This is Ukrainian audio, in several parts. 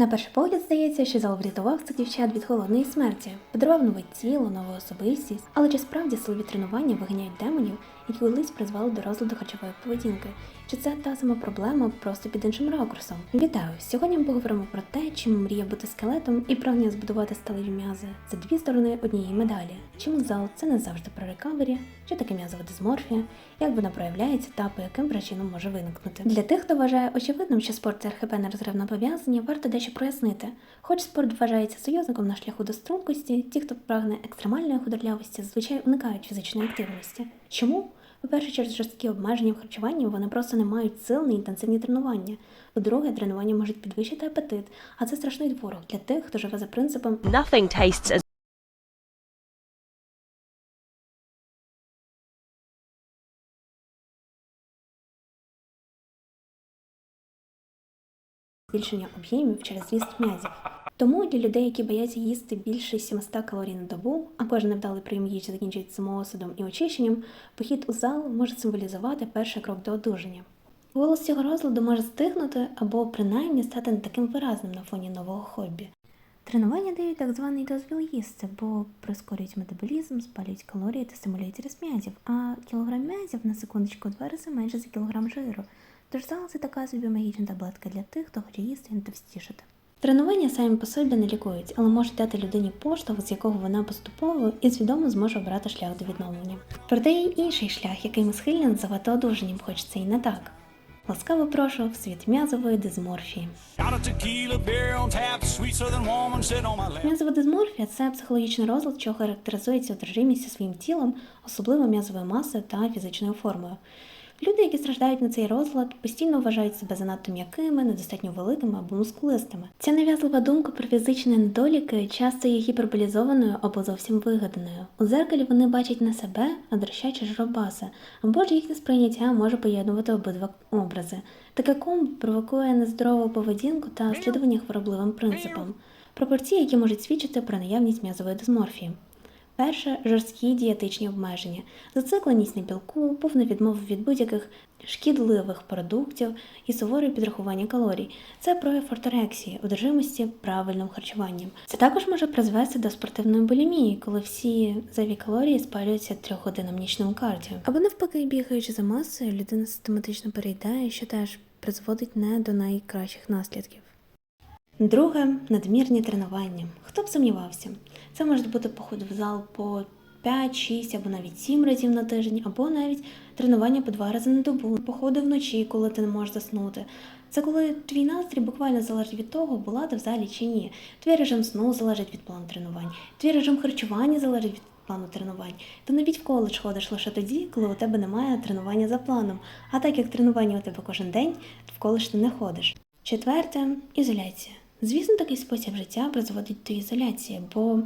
На перший погляд здається, що зал врятував цих дівчат від холодної смерті, подарував нове тіло, нову особистість. Але чи справді силові тренування виганяють демонів, які колись призвели до розладу харчової поведінки? Чи це та сама проблема просто під іншим ракурсом? Вітаю! Сьогодні ми поговоримо про те, чим мрія бути скелетом і прагнення збудувати сталеві м'язи. Це дві сторони однієї медалі. Чому зал це не завжди про рекавері, що таке м'язова дисморфія, як вона проявляється та по яким причинам може виникнути. Для тих, хто вважає очевидним, що спорт це РХП нерозривне пов'язання, варто дещо прояснити. Хоч спорт вважається союзником на шляху до стрункості, ті, хто прагне екстремальної худорлявості, зазвичай уникають фізичної активності. Чому? По-перше, через жорсткі обмеження в харчуванні вони просто не мають сил на інтенсивні тренування. По-друге, тренування можуть підвищити апетит, а це страшний творог для тих, хто живе за принципом Nothing tastes as збільшення об'ємів через ріст м'язів. Тому для людей, які бояться їсти більше 700 калорій на добу, а кожен невдалий прийом їжі закінчується самоосудом і очищенням, похід у зал може символізувати перший крок до одужання. Голос цього розладу може стигнути або принаймні стати не таким виразним на фоні нового хобі. Тренування дають так званий дозвіл їсти, бо прискорюють метаболізм, спалюють калорії та стимулюють ріст м'язів, а кілограм м'язів на секундочку два рази менше за кілограм жиру. Тож зал це така собі магічна таблетка для тих, хто хоче їсти і не товстішати. Тренування самі по собі не лікують, але можуть дати людині поштовх, з якого вона поступово і свідомо зможе обрати шлях до відновлення. Проте є інший шлях, який ми схильні називати одужанням, хоч це і не так. Ласкаво прошу в світ м'язової дизморфії. М'язова дизморфія це психологічний розлад, що характеризується одержимістю своїм тілом, особливо м'язовою масою та фізичною формою. Люди, які страждають на цей розлад, постійно вважають себе занадто м'якими, недостатньо великими або мускулистими. Ця нав'язлива думка про фізичні недоліки часто є гіперболізованою або зовсім вигаданою. У зеркалі вони бачать не себе, а дрощачі жробаси, або ж їхнє сприйняття може поєднувати обидва образи. Таке комбо провокує нездорову поведінку та слідування хворобливим принципам, пропорції, які можуть свідчити про наявність м'язової дисморфії. Перше жорсткі дієтичні обмеження, зацикленість на білку, повна відмова від будь-яких шкідливих продуктів і суворе підрахування калорій. Це прояв орторексії, одержимості правильним харчуванням. Це також може призвести до спортивної булімії, коли всі зайві калорії спалюються трьохгодинним нічним кардіо. Або навпаки, бігаючи за масою, людина систематично переїдає, що теж призводить не до найкращих наслідків. Друге надмірні тренування. Хто б сумнівався? Це можуть бути походи в зал по 5, 6 або навіть 7 разів на тиждень, або навіть тренування по 2 рази на добу, походи вночі, коли ти не можеш заснути. Це коли твій настрій буквально залежить від того, була ти в залі чи ні. Твій режим сну залежить від плану тренувань, твій режим харчування залежить від плану тренувань. Ти навіть в коледж ходиш лише тоді, коли у тебе немає тренування за планом. А так як тренування у тебе кожен день, в коледж ти не ходиш. Четверте ізоляція. Звісно, такий спосіб життя призводить до ізоляції, бо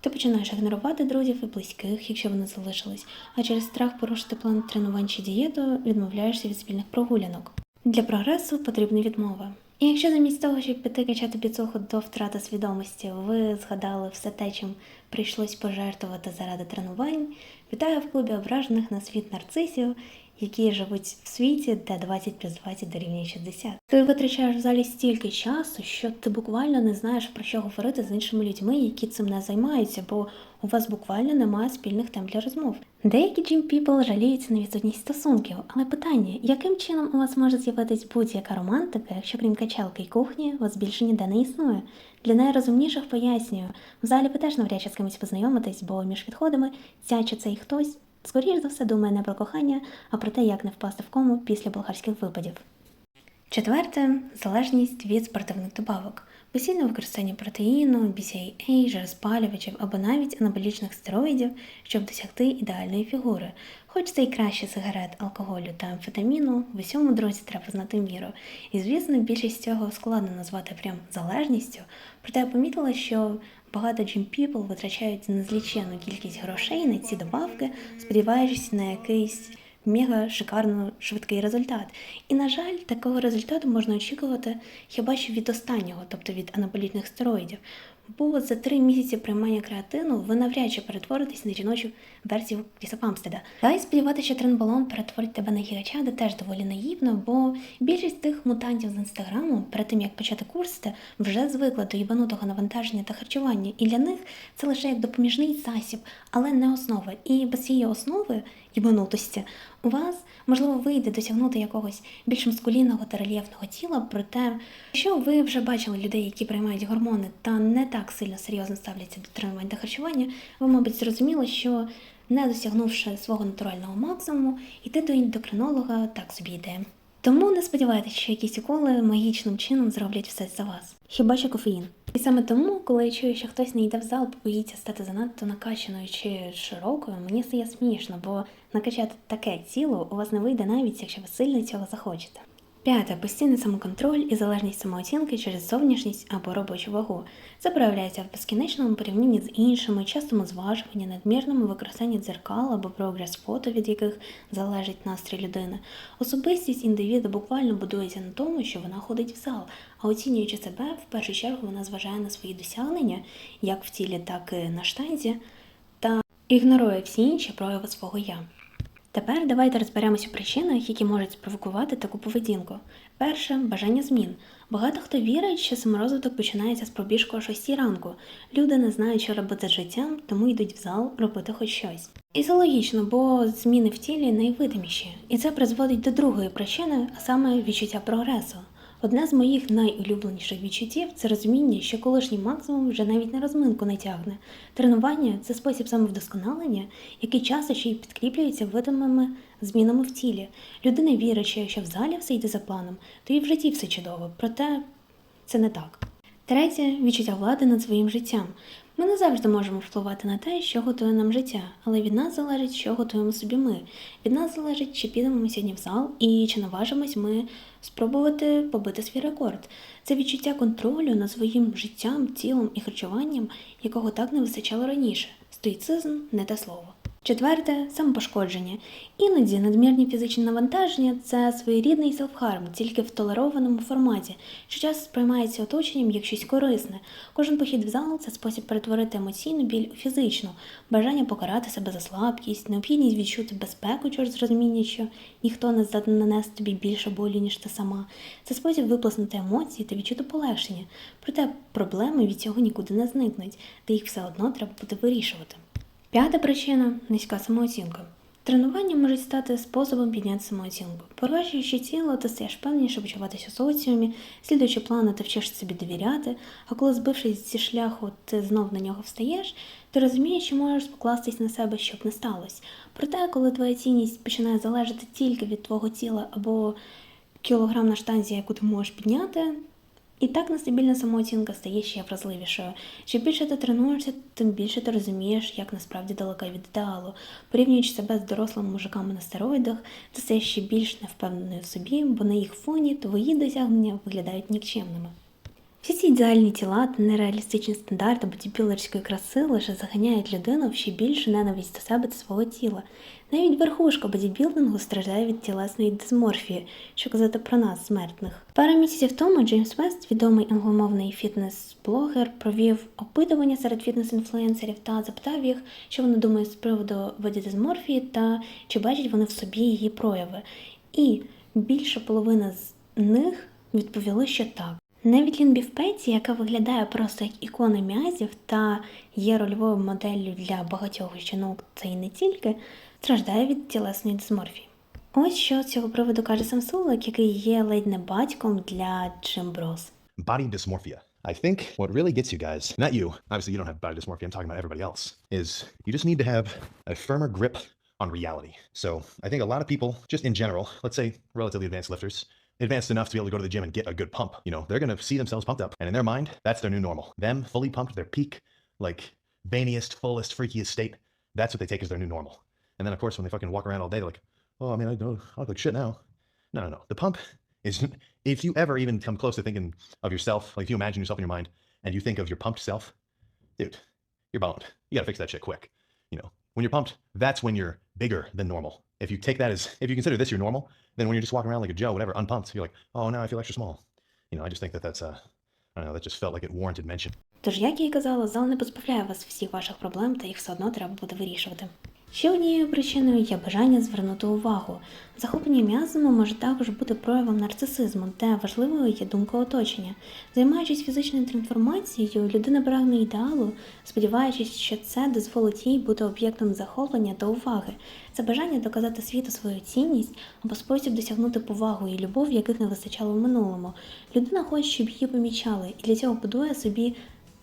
ти починаєш ігнорувати друзів і близьких, якщо вони залишились, а через страх порушити план тренувань чи дієту відмовляєшся від спільних прогулянок. Для прогресу потрібна відмова. І якщо замість того, щоб піти качати біцуху до втрати свідомості, ви згадали все те, чим прийшлось пожертвувати заради тренувань, вітаю в клубі ображених на світ нарцисів, які живуть в світі, де 20 плюс 20 дорівнює 60. Ти витрачаєш в залі стільки часу, що ти буквально не знаєш про що говорити з іншими людьми, які цим не займаються, бо у вас буквально немає спільних тем для розмов. Деякі джим піпл жаліються на відсутність стосунків, але питання, яким чином у вас може з'явитись будь-яка романтика, якщо крім качалки й кухні, у вас більше ніде не існує? Для найрозумніших пояснюю, в залі ви теж навряд чи з кимось познайомитесь, бо між підходами ця чи цей хтось скоріш за все думає не про кохання, а про те, як не впасти в кому після болгарських випадів. Четверте залежність від спортивних добавок. Постійне використання протеїну, BCAA, жироспалювачів або навіть анаболічних стероїдів, щоб досягти ідеальної фігури. Хоч це й краще сигарет, алкоголю та амфетаміну, в усьому друзі треба знати міру. І звісно, більшість цього складно назвати прям залежністю. Проте я помітила, що багато джим people витрачають незліченну кількість грошей на ці добавки, сподіваючись на якийсь мега шикарно швидкий результат. І, на жаль, такого результату можна очікувати хіба що від останнього, тобто від анаболітних стероїдів. бо за три місяці приймання креатину ви навряд чи перетворитесь на жіночу версію Кріса Памстеда. Та й сподіватися, що тренбалон перетворить тебе на гігачада теж доволі наївно, бо більшість тих мутантів з інстаграму перед тим як почати курсити, вже звикла до їбанутого навантаження та харчування, і для них це лише як допоміжний засіб, але не основа. І без цієї основи їбанутості у вас можливо вийде досягнути якогось більш мускулінного та рельєфного тіла. Проте, якщо ви вже бачили людей, які приймають гормони та не так сильно серйозно ставляться до тренувань та харчування, ви, мабуть, зрозуміли, що не досягнувши свого натурального максимуму, йти до ендокринолога так собі йде. Тому не сподівайтеся, що якісь уколи магічним чином зроблять все за вас. Хіба що кофеїн. І саме тому, коли я чую, що хтось не йде в зал, бо боїться стати занадто накачаною чи широкою, мені стає смішно, бо накачати таке тіло у вас не вийде навіть, якщо ви сильно цього захочете. П'яте постійний самоконтроль і залежність самооцінки через зовнішність або робочу вагу. Це проявляється в безкінечному порівнянні з іншими, частому зважуванні, надмірному використанні дзеркал або прогрес фото, від яких залежить настрій людини. Особистість індивіда буквально будується на тому, що вона ходить в зал, а оцінюючи себе, в першу чергу вона зважає на свої досягнення, як в тілі, так і на штанзі, та ігнорує всі інші прояви свого я. Тепер давайте розберемось у причинах, які можуть спровокувати таку поведінку. Перше бажання змін. Багато хто вірить, що саморозвиток починається з пробіжку о 6 ранку. Люди не знають, що робити з життям, тому йдуть в зал робити хоч щось. І це логічно, бо зміни в тілі найвидиміші. І це призводить до другої причини, а саме відчуття прогресу. Одне з моїх найулюбленіших відчуттів це розуміння, що колишній максимум вже навіть на розминку не тягне. Тренування це спосіб самовдосконалення, який часто ще й підкріплюється видимими змінами в тілі. Людина вірить, що в залі все йде за планом, то і в житті все чудово. Проте це не так. Третє відчуття влади над своїм життям. Ми не завжди можемо впливати на те, що готує нам життя, але від нас залежить, що готуємо собі ми. Від нас залежить, чи підемо ми сьогодні в зал і чи наважимось ми спробувати побити свій рекорд. Це відчуття контролю над своїм життям, тілом і харчуванням, якого так не вистачало раніше. Стоїцизм не те слово. Четверте самопошкодження. Іноді надмірні фізичні навантаження це своєрідний селфхарм, тільки в толерованому форматі, що часто сприймається оточенням як щось корисне. Кожен похід в зал це спосіб перетворити емоційну біль у фізичну, бажання покарати себе за слабкість, необхідність відчути безпеку через розуміння, що ніхто не здатний нанести тобі більше болю, ніж ти сама. Це спосіб виплеснути емоції та відчути полегшення. Проте проблеми від цього нікуди не зникнуть, та їх все одно треба буде вирішувати. П'ята причина низька самооцінка. Тренування можуть стати способом підняти самооцінку. Покращуючи тіло, ти стаєш певніше почуватися у соціумі, слідуючи плану, ти вчишся собі довіряти, а коли збившись зі шляху, ти знов на нього встаєш, ти розумієш, що можеш покластись на себе, щоб не сталося. Проте, коли твоя цінність починає залежати тільки від твого тіла або кілограм на штанзі, яку ти можеш підняти, і так нестабільна самооцінка стає ще вразливішою. Чим більше ти тренуєшся, тим більше ти розумієш, як насправді далека від ідеалу. Порівнюючи себе з дорослими мужиками на стероїдах, ти стаєш ще більш невпевненою в собі, бо на їх фоні твої досягнення виглядають нікчемними. Всі ці ідеальні тіла та нереалістичні стандарти бодібілерської краси лише заганяють людину в ще більшу ненависть до себе та свого тіла. Навіть верхушка бодібілдингу страждає від тілесної дисморфії, що казати про нас, смертних. Пару місяців тому Джеймс Вест, відомий англомовний фітнес-блогер, провів опитування серед фітнес-інфлюенсерів та запитав їх, що вони думають з приводу бодідисморфії та чи бачать вони в собі її прояви. І більша половина з них відповіли, що так. Навіть Лін Біфпеті, яка виглядає просто як ікона м'язів та є рольовою моделлю для багатьох жінок, та й не тільки, страждає від тілесної дисморфії. Ось що з цього приводу каже сам Сулик, який є ледь не батьком для Джим Брос. body dysmorphia. I think what really gets you guys, not you, obviously you don't have body dysmorphia, I'm talking about everybody else, is you just need to have a firmer grip on reality. So I think a lot of people, just in general, let's say relatively advanced lifters, advanced enough to be able to go to the gym and get a good pump, you know, they're going to see themselves pumped up. And in their mind, that's their new normal. Them fully pumped, their peak, like veiniest, fullest, freakiest state, that's what they take as their new normal. And then, of course, when they fucking walk around all day, they're like, oh, I mean, I, know, I look like shit now. No, no, no. The pump is if you ever even come close to thinking of yourself, like if you imagine yourself in your mind and you think of your pumped self, dude, you're boned. You gotta fix that shit quick. You know, when you're pumped, that's when you're bigger than normal. If you take that as if you consider this your normal, then when you're just walking around like a Joe, whatever, unpumped, you're like, oh, now I feel extra small. You know, I just think that that's uh, I don't know, that just felt like it warranted mention. Тож, як я і казала, зал не позбавляє вас всіх ваших проблем, та їх все одно треба буде вирішувати. Ще однією причиною є бажання звернути увагу. Захоплення м'язами може також бути проявом нарцисизму, де важливою є думка оточення. Займаючись фізичною трансформацією, людина прагне ідеалу, сподіваючись, що це дозволить їй бути об'єктом захоплення та уваги. Це бажання доказати світу свою цінність або спосіб досягнути повагу і любов, яких не вистачало в минулому. Людина хоче, щоб її помічали, і для цього будує собі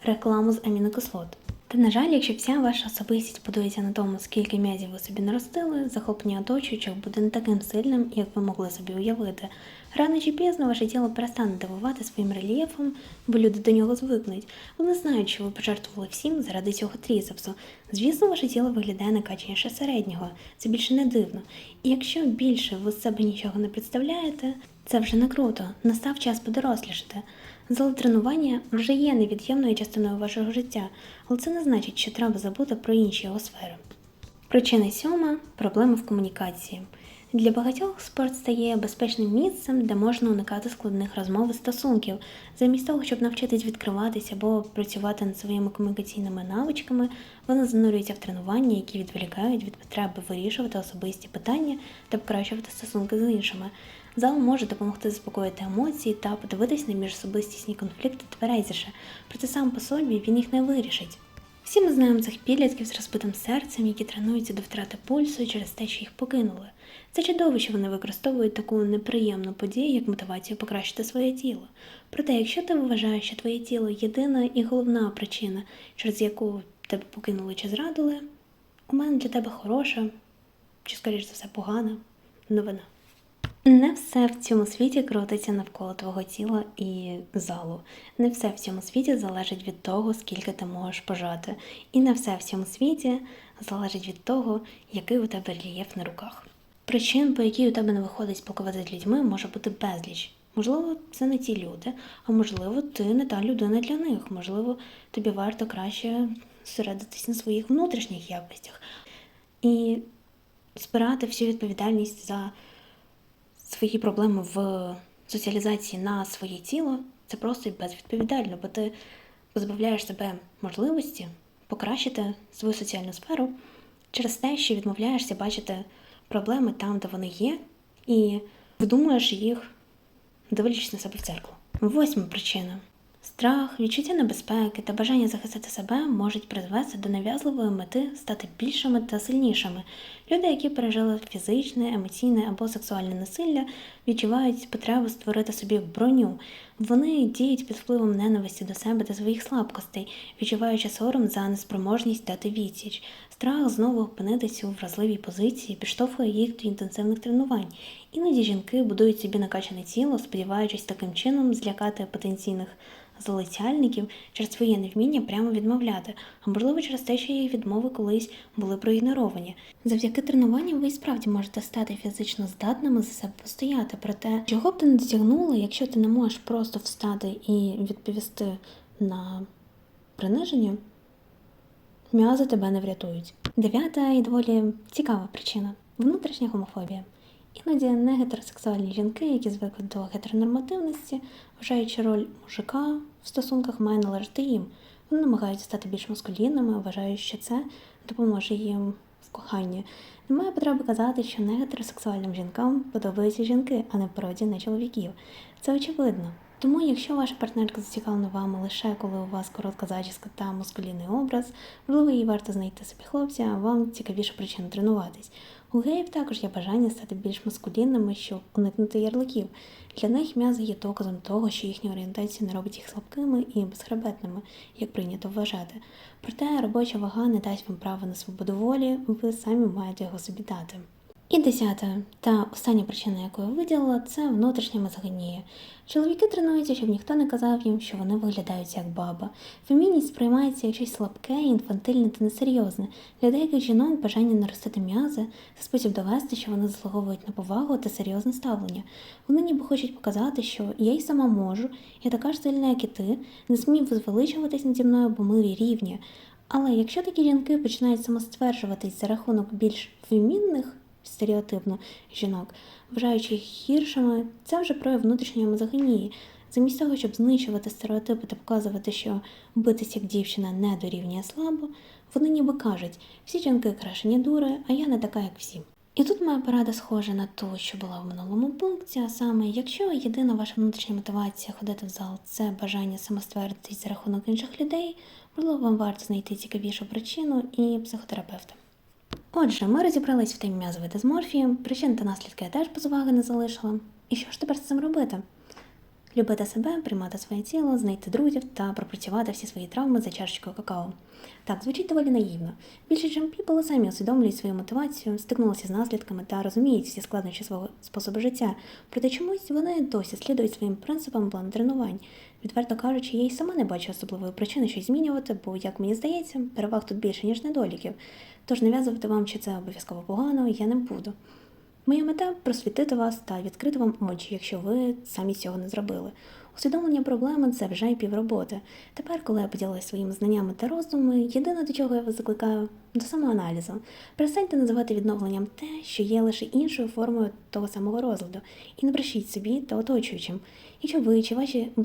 рекламу з амінокислот. Та на жаль, якщо вся ваша особистість будується на тому, скільки м'язів ви собі наростили, захоплення оточуючих буде не таким сильним, як ви могли собі уявити. Рано чи пізно ваше тіло перестане дивувати своїм рельєфом, бо люди до нього звикнуть. Вони знають, що ви пожертвували всім заради цього тріцепсу. Звісно, ваше тіло виглядає накачаніше середнього. Це більше не дивно. І якщо більше ви з себе нічого не представляєте, це вже не круто. Настав час подорослішати. Зал тренування вже є невід'ємною частиною вашого життя, але це не значить, що треба забути про інші його сфери. Причина сьома проблеми в комунікації. Для багатьох спорт стає безпечним місцем, де можна уникати складних розмов і стосунків. Замість того, щоб навчитись відкриватися або працювати над своїми комунікаційними навичками, вони занурюються в тренування, які відволікають від потреби вирішувати особисті питання та покращувати стосунки з іншими. Зал може допомогти заспокоїти емоції та подивитись на міжособистісні конфлікти тверезіше, проте сам по собі він їх не вирішить. Всі ми знаємо цих підлітків з розбитим серцем, які тренуються до втрати пульсу через те, що їх покинули. Це чудово, що вони використовують таку неприємну подію, як мотивацію покращити своє тіло. Проте, якщо ти вважаєш, що твоє тіло єдина і головна причина, через яку тебе покинули чи зрадили, у мене для тебе хороша, чи скоріш за все погана новина. Не все в цьому світі крутиться навколо твого тіла і залу. Не все в цьому світі залежить від того, скільки ти можеш пожати. І не все в цьому світі залежить від того, який у тебе рельєф на руках. Причин, по якій у тебе не виходить спілкуватися з людьми, може бути безліч. Можливо, це не ті люди, а можливо, ти не та людина для них. Можливо, тобі варто краще зосередитись на своїх внутрішніх якостях і збирати всю відповідальність за свої проблеми в соціалізації на своє тіло, це просто безвідповідально, бо ти позбавляєш себе можливості покращити свою соціальну сферу через те, що відмовляєшся бачити проблеми там, де вони є, і видумуєш їх, дивлячись на себе в церкву. Восьма причина. Страх, відчуття небезпеки та бажання захистити себе можуть призвести до нав'язливої мети стати більшими та сильнішими. Люди, які пережили фізичне, емоційне або сексуальне насилля, відчувають потребу створити собі броню. Вони діють під впливом ненависті до себе та своїх слабкостей, відчуваючи сором за неспроможність дати відсіч. Страх знову опинитися у вразливій позиції підштовхує їх до інтенсивних тренувань. Іноді жінки будують собі накачане тіло, сподіваючись таким чином злякати потенційних залицяльників через своє невміння прямо відмовляти, а можливо через те, що їх відмови колись були проігноровані. Завдяки тренуванням ви справді можете стати фізично здатними за себе постояти. Проте, чого б ти не досягнула, якщо ти не можеш просто встати і відповісти на приниження, м'язи тебе не врятують. Дев'ята і доволі цікава причина внутрішня гомофобія. Іноді негетеросексуальні жінки, які звикли до гетеронормативності, вважаючи роль мужика в стосунках має належати їм. Вони намагаються стати більш маскулінними, вважають, що це допоможе їм в коханні. Немає потреби казати, що негетеросексуальним жінкам подобаються жінки, а не природі не чоловіків. Це очевидно. Тому, якщо ваша партнерка зацікавлена вами лише коли у вас коротка зачіска та мускулінний образ, можливо, їй варто знайти собі хлопця, вам цікавіше причина тренуватись. У геїв також є бажання стати більш маскулінними, щоб уникнути ярликів. Для них м'язи є доказом того, що їхня орієнтація не робить їх слабкими і безхребетними, як прийнято вважати. Проте робоча вага не дасть вам права на свободу волі, ви самі маєте його собі дати. І десята та остання причина, яку я виділила, це внутрішня мизогонія. Чоловіки тренуються, щоб ніхто не казав їм, що вони виглядають як баба. Фемінність сприймається як щось слабке, інфантильне та несерйозне. Для деяких жінок бажання наростити м'язи це спосіб довести, що вони заслуговують на повагу та серйозне ставлення. Вони ніби хочуть показати, що я й сама можу, я така ж сильна, як і ти, не смій возвеличуватись наді мною, бо ми рівні. Але якщо такі жінки починають самостверджуватись за рахунок більш фемінних, стереотипно жінок, вважаючи їх гіршими, це вже прояв внутрішньої мизогонії. Замість того, щоб знищувати стереотипи та показувати, що битися як дівчина не дорівнює слабо, вони ніби кажуть, всі жінки крашені дури, а я не така, як всі. І тут моя порада схожа на ту, що була в минулому пункті, а саме, якщо єдина ваша внутрішня мотивація ходити в зал це бажання самоствердитись за рахунок інших людей, можливо, вам варто знайти цікавішу причину і психотерапевта. Отже, ми розібрались в темі м'язової дисморфії, причин та наслідки я теж без уваги не залишила. І що ж тепер з цим робити? Любити себе, приймати своє тіло, знайти друзів та пропрацювати всі свої травми за чашечкою какао. Так, звучить доволі наївно. Більше чим people самі усвідомлюють свою мотивацію, стикнулися з наслідками та розуміють всі складнощі свого способу життя. Проте чомусь вони досі слідують своїм принципам плану тренувань. Відверто кажучи, я й сама не бачу особливої причини щось змінювати, бо, як мені здається, переваг тут більше, ніж недоліків. Тож нав'язувати вам, чи це обов'язково погано, я не буду. Моя мета просвітити вас та відкрити вам очі, якщо ви самі цього не зробили. Усвідомлення проблеми це вже й півроботи. Тепер, коли я поділилася своїми знаннями та роздумами, єдине до чого я вас закликаю до самоаналізу. Перестаньте називати відновленням те, що є лише іншою формою того самого розладу, і не брешіть собі та оточуючим. Якщо ви чи ваші близькі